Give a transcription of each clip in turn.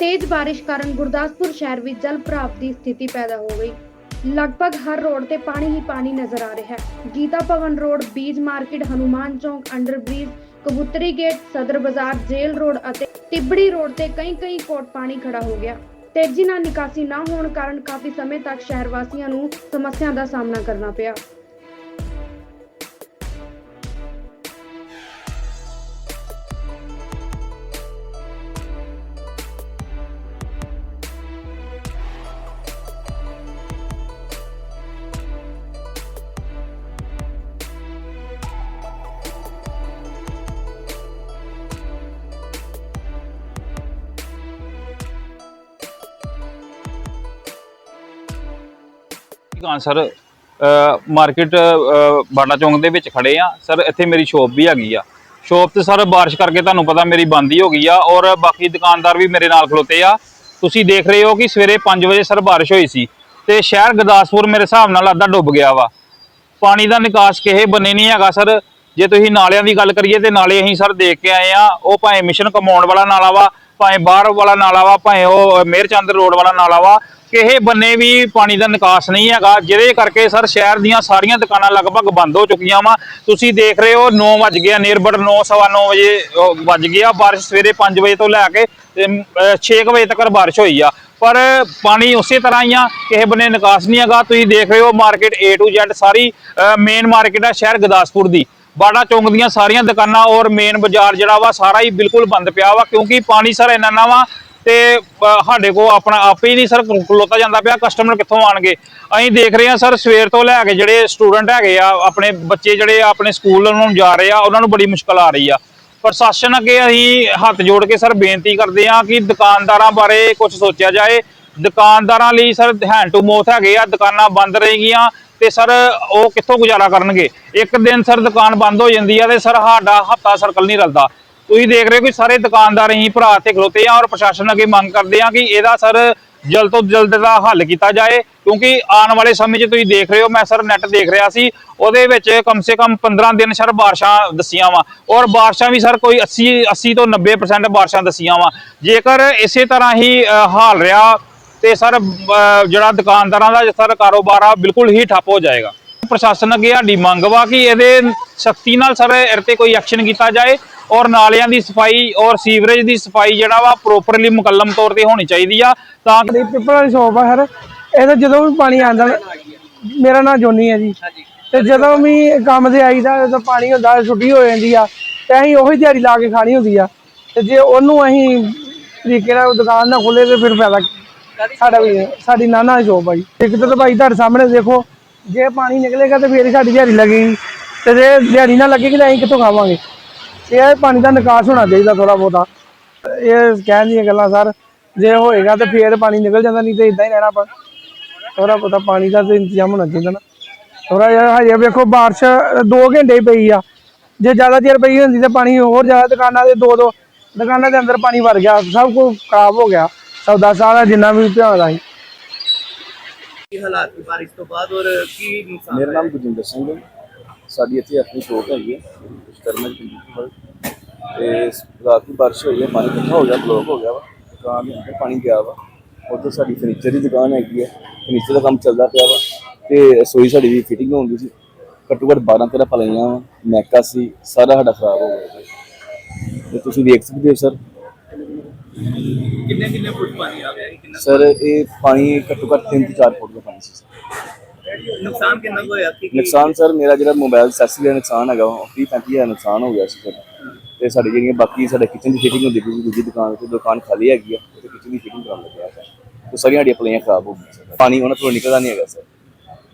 ਤੇਜ਼ ਬਾਰਿਸ਼ ਕਾਰਨ ਗੁਰਦਾਸਪੁਰ ਸ਼ਹਿਰ ਵਿੱਚ ਜਲ ਭਰਾਵ ਦੀ ਸਥਿਤੀ ਪੈਦਾ ਹੋ ਗਈ। ਲਗਭਗ ਹਰ ਰੋਡ ਤੇ ਪਾਣੀ ਹੀ ਪਾਣੀ ਨਜ਼ਰ ਆ ਰਿਹਾ ਹੈ। ਗੀਤਾ ਭਵਨ ਰੋਡ, ਬੀਜ market, Hanuman Chowk under bridge ਕਬੂਤਰੀ gate, ਸਦਰ ਬਾਜ਼ਾਰ ਜੇਲ ਰੋਡ ਅਤੇ ਤਿਬੜੀ ਰੋਡ ਤੇ ਕਈ ਕਈ ਕੋਟ ਪਾਣੀ ਖੜਾ ਹੋ ਗਿਆ। ਤੇਜ਼ੀ ਨਾਲ ਨਿਕਾਸੀ ਨਾ ਹੋਣ ਕਾਰਨ ਕਾਫੀ ਸਮੇਂ ਤੱਕ ਸ਼ਹਿਰ ਵਾਸੀਆਂ ਨੂੰ ਸਮੱਸਿਆ ਦਾ ਸਾਹਮਣਾ ਕਰਨਾ ਪਿਆ। ਦੁਕਾਨ ਸਰ ਮਾਰਕੀਟ ਬਾਟਾ ਚੌਂਕ ਦੇ ਵਿੱਚ ਖੜੇ ਆ। ਸਰ, ਇੱਥੇ ਮੇਰੀ ਸ਼ੋਪ ਵੀ ਹੈਗੀ ਆ। ਸ਼ੋਪ ਤੇ ਸਰ, ਬਾਰਿਸ਼ ਕਰਕੇ ਤੁਹਾਨੂੰ ਪਤਾ ਮੇਰੀ ਬੰਦ ਹੀ ਹੋ ਗਈ ਆ ਔਰ ਬਾਕੀ ਦੁਕਾਨਦਾਰ ਵੀ ਮੇਰੇ ਨਾਲ ਖਲੋਤੇ ਆ। ਤੁਸੀਂ ਦੇਖ ਰਹੇ ਹੋ ਕਿ ਸਵੇਰੇ 5 ਵਜੇ ਸਰ ਬਾਰਿਸ਼ ਹੋਈ ਸੀ ਤੇ ਸ਼ਹਿਰ ਗੁਰਦਾਸਪੁਰ ਮੇਰੇ ਹਿਸਾਬ ਨਾਲ ਅੱਧਾ ਡੁੱਬ ਗਿਆ ਵਾ। ਪਾਣੀ ਦਾ ਨਿਕਾਸ ਕਿਸੇ ਬੰਨੇ ਨਹੀਂ ਹੈਗਾ ਸਰ। ਜੇ ਤੁਸੀਂ ਨਾਲਿਆਂ ਦੀ ਗੱਲ ਕਰੀਏ ਤੇ ਨਾਲੇ ਅਸੀਂ ਸਰ ਦੇਖ ਕੇ ਆਏ ਆ, ਉਹ ਭਾਵੇਂ ਮਿਸ਼ਨ ਕਮਾਉਣ ਵਾਲਾ ਨਾਲਾ ਵਾ ਭਾਵੇਂ ਬਾਹਰ ਵਾਲਾ ਨਾਲਾ ਵਾ, ਭਾਵੇਂ ਉਹ ਮੇਰਚੰਦ ਰੋਡ ਵਾਲਾ ਨਾਲਾ ਵਾ, ਕਿਸੇ ਬੰਨੇ ਵੀ ਪਾਣੀ ਦਾ ਨਿਕਾਸ ਨਹੀਂ ਹੈਗਾ। ਜਿਹਦੇ ਕਰਕੇ ਸਰ ਸ਼ਹਿਰ ਦੀਆਂ ਸਾਰੀਆਂ ਦੁਕਾਨਾਂ ਲਗਭਗ ਬੰਦ ਹੋ ਚੁੱਕੀਆਂ ਵਾ। ਤੁਸੀਂ ਦੇਖ ਰਹੇ ਹੋ 9 ਵੱਜ ਗਿਆ ਨੀਅਰਬਟ 9 ਸਵਾ 9 ਵਜੇ ਵੱਜ ਗਿਆ ਬਾਰਿਸ਼ ਸਵੇਰੇ 5 ਵਜੇ ਤੋਂ ਲੈ ਕੇ 6 ਵਜੇ ਤੱਕ ਬਾਰਿਸ਼ ਹੋਈ ਆ। ਪਰ ਪਾਣੀ ਉਸੇ ਤਰ੍ਹਾਂ ਹੀ ਆ, ਕਿਸੇ ਬੰਨੇ ਨਿਕਾਸ ਨਹੀਂ ਹੈਗਾ। ਤੁਸੀਂ ਦੇਖ ਰਹੇ ਹੋ, ਮਾਰਕੀਟ A to Z ਸਾਰੀ ਮੇਨ ਮਾਰਕੀਟ ਆ ਸ਼ਹਿਰ ਗੁਰਦਾਸਪੁਰ ਦੀ। ਬਾੜਾ ਚੌਂਕ ਦੀਆਂ ਸਾਰੀਆਂ ਦੁਕਾਨਾਂ ਔਰ ਮੇਨ ਬਾਜ਼ਾਰ ਜਿਹੜਾ ਵਾ ਸਾਰਾ ਹੀ ਬਿਲਕੁਲ ਬੰਦ ਪਿਆ ਵਾ, ਕਿਉਂਕਿ ਪਾਣੀ ਸਰ ਇੰਨਾ ਨਾ ਵਾ ਤੇ ਸਾਡੇ ਕੋ ਆਪਣਾ ਆਪੇ ਹੀ ਨਹੀਂ ਸਰ ਖਲੋਤਾ ਜਾਂਦਾ ਪਿਆ ਕਸਟਮਰ ਕਿੱਥੋਂ ਆਣਗੇ? ਅਸੀਂ ਦੇਖ ਰਹੇ ਹਾਂ ਸਰ, ਸਵੇਰ ਤੋਂ ਲੈ ਕੇ ਜਿਹੜੇ ਸਟੂਡੈਂਟ ਹੈਗੇ ਆ, ਆਪਣੇ ਬੱਚੇ ਜਿਹੜੇ ਆਪਣੇ ਸਕੂਲ ਨੂੰ ਜਾ ਰਹੇ ਆ, ਉਹਨਾਂ ਨੂੰ ਬੜੀ ਮੁਸ਼ਕਲ ਆ ਰਹੀ ਆ। ਪ੍ਰਸ਼ਾਸਨ ਅੱਗੇ ਅਸੀਂ ਹੱਥ ਜੋੜ ਕੇ ਸਰ ਬੇਨਤੀ ਕਰਦੇ ਹਾਂ ਕਿ ਦੁਕਾਨਦਾਰਾਂ ਬਾਰੇ ਕੁਝ ਸੋਚਿਆ ਜਾਏ। ਦੁਕਾਨਦਾਰਾਂ ਲਈ ਸਰ ਹੈਂਡ ਟੂ ਮੌਥ ਹੈਗੇ ਆ, ਦੁਕਾਨਾਂ ਬੰਦ ਰਹੇਗੀਆਂ। ਤੇ ਸਰ ਉਹ ਕਿੱਥੋਂ ਗੁਜ਼ਾਰਾ ਕਰਨਗੇ? ਇੱਕ ਦਿਨ ਸਰ ਦੁਕਾਨ ਬੰਦ ਹੋ ਜਾਂਦੀ ਆ ਤੇ ਸਰ ਸਾਡਾ ਹਫ਼ਤਾ ਸਰਕਲ ਨਹੀਂ ਰਲਦਾ। ਤੁਸੀਂ ਦੇਖ ਰਹੇ ਹੋ ਕਿ ਸਾਰੇ ਦੁਕਾਨਦਾਰ ਹੀ ਭਰਾ 'ਤੇ ਖਲੋਤੇ ਆ ਔਰ ਪ੍ਰਸ਼ਾਸਨ ਅੱਗੇ ਮੰਗ ਕਰਦੇ ਆ ਕਿ ਇਹਦਾ ਸਰ ਜਲਦ ਤੋਂ ਜਲਦ ਦਾ ਹੱਲ ਕੀਤਾ ਜਾਏ। ਕਿਉਂਕਿ ਆਉਣ ਵਾਲੇ ਸਮੇਂ 'ਚ ਤੁਸੀਂ ਦੇਖ ਰਹੇ ਹੋ, ਮੈਂ ਸਰ ਨੈਟ ਦੇਖ ਰਿਹਾ ਸੀ, ਉਹਦੇ ਵਿੱਚ ਕਮ ਸੇ ਕਮ 15 ਦਿਨ ਸਰ ਬਾਰਿਸ਼ਾਂ ਦਸੀਆਂ ਵਾ। ਔਰ ਬਾਰਿਸ਼ਾਂ ਵੀ ਸਰ ਕੋਈ 80 80 ਤੋਂ 90% ਬਾਰਿਸ਼ਾਂ ਦਸੀਆਂ ਵਾ। ਜੇਕਰ ਇਸੇ ਤਰ੍ਹਾਂ ਹੀ ਹਾਲ ਰਿਹਾ ਤੇ ਸਰ ਜਿਹੜਾ ਦੁਕਾਨਦਾਰਾਂ ਦਾ ਸਰ ਕਾਰੋਬਾਰ ਆ ਬਿਲਕੁਲ ਹੀ ਠੱਪ ਹੋ ਜਾਏਗਾ। ਪ੍ਰਸ਼ਾਸਨ ਅੱਗੇ ਸਾਡੀ ਮੰਗ ਵਾ ਕਿ ਇਹਦੇ ਸਖਤੀ ਨਾਲ ਸਰ ਇਹਦੇ ਤੇ ਕੋਈ ਐਕਸ਼ਨ ਕੀਤਾ ਜਾਏ ਔਰ ਨਾਲਿਆਂ ਦੀ ਸਫ਼ਾਈ ਔਰ ਸੀਵਰੇਜ ਦੀ ਸਫ਼ਾਈ ਜਿਹੜਾ ਵਾ ਪ੍ਰੋਪਰਲੀ ਮੁਕੱਲਮ ਤੌਰ ਤੇ ਹੋਣੀ ਚਾਹੀਦੀ ਆ, ਤਾਂ ਕਿ ਇਹ ਵਾਲੀ ਸ਼ੋਪ ਆ ਸਰ। ਇਹਦਾ ਜਦੋਂ ਵੀ ਪਾਣੀ ਆਂਦਾ ਮੇਰਾ ਨਾਮ ਜੋਨੀ ਹੈ ਜੀ। ਤੇ ਜਦੋਂ ਵੀ ਕੰਮ ਤੇ ਆਈਦਾ, ਜਦੋਂ ਪਾਣੀ ਹੁੰਦਾ, ਛੁੱਟੀ ਹੋ ਜਾਂਦੀ ਆ, ਤੇ ਅਸੀਂ ਉਹੀ ਦਿਹਾੜੀ ਲਾ ਕੇ ਖਾਣੀ ਹੁੰਦੀ ਆ। ਤੇ ਜੇ ਉਹਨੂੰ ਅਸੀਂ ਤਰੀਕੇ ਨਾਲ ਦੁਕਾਨ ਨਾ ਖੋਲੇ ਤੇ ਫਿਰ ਫਾਇਦਾ ਸਾਡਾ ਵੀ ਸਾਡੀ ਨਾਨਾ ਦੀ ਸ਼ੋਪ ਆ ਜੀ ਇੱਕ ਤਾਂ ਭਾਈ ਤੁਹਾਡੇ ਸਾਹਮਣੇ ਦੇਖੋ ਜੇ ਪਾਣੀ ਨਿਕਲੇਗਾ ਤੇ ਫੇਰ ਹੀ ਸਾਡੀ ਦਿਹਾੜੀ ਲੱਗੇਗੀ। ਤੇ ਜੇ ਦਿਹਾੜੀ ਨਾ ਲੱਗੇਗੀ ਤਾਂ ਅਸੀਂ ਕਿੱਥੋਂ ਖਾਵਾਂਗੇ? ਇਹ ਪਾਣੀ ਦਾ ਨਿਕਾਸ ਹੋਣਾ ਚਾਹੀਦਾ ਥੋੜਾ ਬਹੁਤਾ। ਇਹ ਕਹਿਣ ਦੀਆਂ ਗੱਲਾਂ ਸਰ ਜੇ ਹੋਏਗਾ ਤੇ ਫੇਰ ਪਾਣੀ ਨਿਕਲ ਜਾਂਦਾ ਨਹੀਂ ਤੇ ਇਦਾਂ ਹੀ ਰਹਿਣਾ ਆਪਾਂ। ਥੋੜਾ ਬਹੁਤਾ ਪਾਣੀ ਦਾ ਤੇ ਇੰਤਜ਼ਾਮ ਹੋਣਾ ਚਾਹੀਦਾ ਨਾ। ਥੋੜਾ ਜਿਹਾ ਹਜੇ ਵੇਖੋ ਬਾਰਿਸ਼ 2 ਘੰਟੇ ਹੀ ਪਈ ਆ। ਜੇ ਜ਼ਿਆਦਾ ਦੇਰ ਪਈ ਹੁੰਦੀ ਤਾਂ ਪਾਣੀ ਹੋਰ ਜ਼ਿਆਦਾ ਦੁਕਾਨਾਂ ਦੇ ਦੋ ਦੋ ਦੁਕਾਨਾਂ ਦੇ ਅੰਦਰ ਪਾਣੀ ਭਰ ਗਿਆ ਸਭ ਕੁਝ ਖਰਾਬ ਹੋ ਗਿਆ। ਸੌਦਾ ਸਾਰਾ ਜਿੰਨਾ ਵੀ ਭਿਆਉਂਦਾ ਸੀ ਕੀ ਹਾਲਾਤ ਸੀ ਬਾਰਿਸ਼ ਤੋਂ ਬਾਅਦ ਔਰ ਕੀ ਨੁਕਸਾਨ ਮੇਰਾ ਨਾਮ ਗੁਰਜਿੰਦਰ ਸਿੰਘ ਹੈ। ਸਾਡੀ ਇੱਥੇ ਆਪਣੀ ਸ਼ੋਪ ਹੈਗੀ ਹੈ ਕੰਪਿਊਟਰ ਤੇ ਰਾਤ ਨੂੰ ਬਾਰਿਸ਼ ਹੋਈ ਹੈ ਪਾਣੀ ਇਕੱਠਾ ਹੋ ਗਿਆ ਬਲੌਕ ਹੋ ਗਿਆ ਵਾ। ਦੁਕਾਨ ਦੇ ਅੰਦਰ ਪਾਣੀ ਗਿਆ ਵਾ। ਉੱਧਰ ਸਾਡੀ ਫਰਨੀਚਰ ਦੀ ਦੁਕਾਨ ਹੈਗੀ ਹੈ। ਫਰਨੀਚਰ ਦਾ ਕੰਮ ਚੱਲਦਾ ਪਿਆ ਵਾ। ਤੇ ਰਸੋਈ ਸਾਡੀ ਦੀ ਫਿਟਿੰਗ ਹੁੰਦੀ ਸੀ। ਘੱਟੋ ਘੱਟ 12 13 ਪਲਾਈਆਂ ਵਾ ਮੈਕਾ ਸੀ ਸਾਰਾ ਸਾਡਾ ਖਰਾਬ ਹੋ ਗਿਆ। ਤੇ ਤੁਸੀਂ ਦੇਖ ਸਕਦੇ ਹੋ ਸਰ। ਕਿੰਨੇ ਕਿੰਨੇ ਫੁੱਟ ਪਾਣੀ ਆ ਗਿਆ ਜੀ? ਕਿੰਨਾ ਸਰ ਇਹ ਪਾਣੀ ਘੱਟੋ ਘੱਟ 3 ਤੋਂ 4 ਫੁੱਟ ਦਾ ਪਾਣੀ ਸੀ ਸਰ। ਨੁਕਸਾਨ ਕਿੰਨਾ ਕੁ ਹੋਇਆ? ਕੀ ਕੀ- ਨੁਕਸਾਨ ਸਰ ਮੇਰਾ ਜਿਹੜਾ ਮੋਬਾਈਲ ਸੈਸਰੀ ਦਾ ਨੁਕਸਾਨ ਹੈਗਾ ਉਹ 30 35 ਹਜ਼ਾਰ ਨੁਕਸਾਨ ਹੋ ਗਿਆ ਸੀ ਸਰ। ਤੇ ਸਾਡੀ ਜਿਹੜੀਆਂ ਬਾਕੀ ਸਾਡੇ ਕਿਚਨ ਦੀ ਫਿਟਿੰਗ ਹੁੰਦੀ ਪਈ ਸੀ ਦੂਜੀ ਦੁਕਾਨ ਤੇ ਦੁਕਾਨ ਖਾਲੀ ਹੈਗੀ ਆ ਤੇ ਕਿਚਨ ਦੀ ਫਿਟਿੰਗ ਕਰਾਉਣ ਲੱਗਿਆ ਸਰ। ਤੇ ਸਾਰੀਆਂ ਸਾਡੀਆਂ ਪਲਾਈਆਂ ਖਰਾਬ ਹੋ ਗਈਆਂ ਸਰ। ਪਾਣੀ ਉਹਨਾਂ ਤੋਂ ਨਿਕਲਦਾ ਨਹੀਂ ਹੈਗਾ ਸਰ।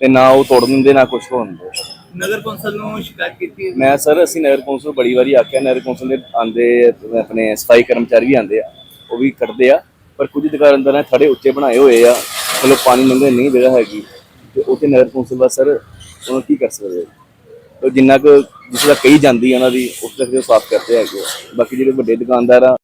ਤੇ ਨਾ ਉਹ ਤੋੜ ਦਿੰਦੇ ਨਾ ਕੁਝ ਹੋਣ ਦਿੰਦੇ ਨਗਰ ਕੌਂਸਲ ਨੂੰ ਸ਼ਿਕਾਇਤ ਕੀਤੀ ਮੈਂ ਸਰ ਅਸੀਂ ਨਗਰ ਕੌਂਸਲ ਬੜੀ ਵਾਰੀ ਆਖਿਆ ਨਗਰ ਕੌਂਸਲ ਦੇ ਆਂਦੇ ਆਪਣੇ ਸਫ਼ਾਈ ਕਰਮਚਾਰੀ ਵੀ ਆਂਦੇ ਆ। ਉਹ ਵੀ ਕੱਢਦੇ ਆ। ਪਰ ਕੁਝ ਦੁਕਾਨਦਾਰਾਂ ਨੇ ਥੜੇ ਉੱਚੇ ਬਣਾਏ ਹੋਏ ਆ। ਚਲੋ ਪਾਣੀ ਲੰਘਣ ਨਹੀਂ ਜਗ੍ਹਾ ਹੈਗੀ। ਤੇ ਉੱਥੇ ਨਗਰ ਕੌਂਸਲ ਦਾ ਸਰ, ਉਹਨਾਂ ਕੀ ਕਰ ਸਕਦੇ ਤੇ ਜਿੰਨਾ ਕੁ, ਜਿਸ ਦਾ ਕਹੀ ਜਾਂਦੀ ਆ ਉਹਨਾਂ ਦੀ, ਉਸ ਤੱਕ ਉਹ ਸਾਫ਼ ਕਰਦੇ ਹੈਗੇ ਆ। ਬਾਕੀ ਜਿਹੜੇ ਵੱਡੇ ਦੁਕਾਨਦਾਰ ਆ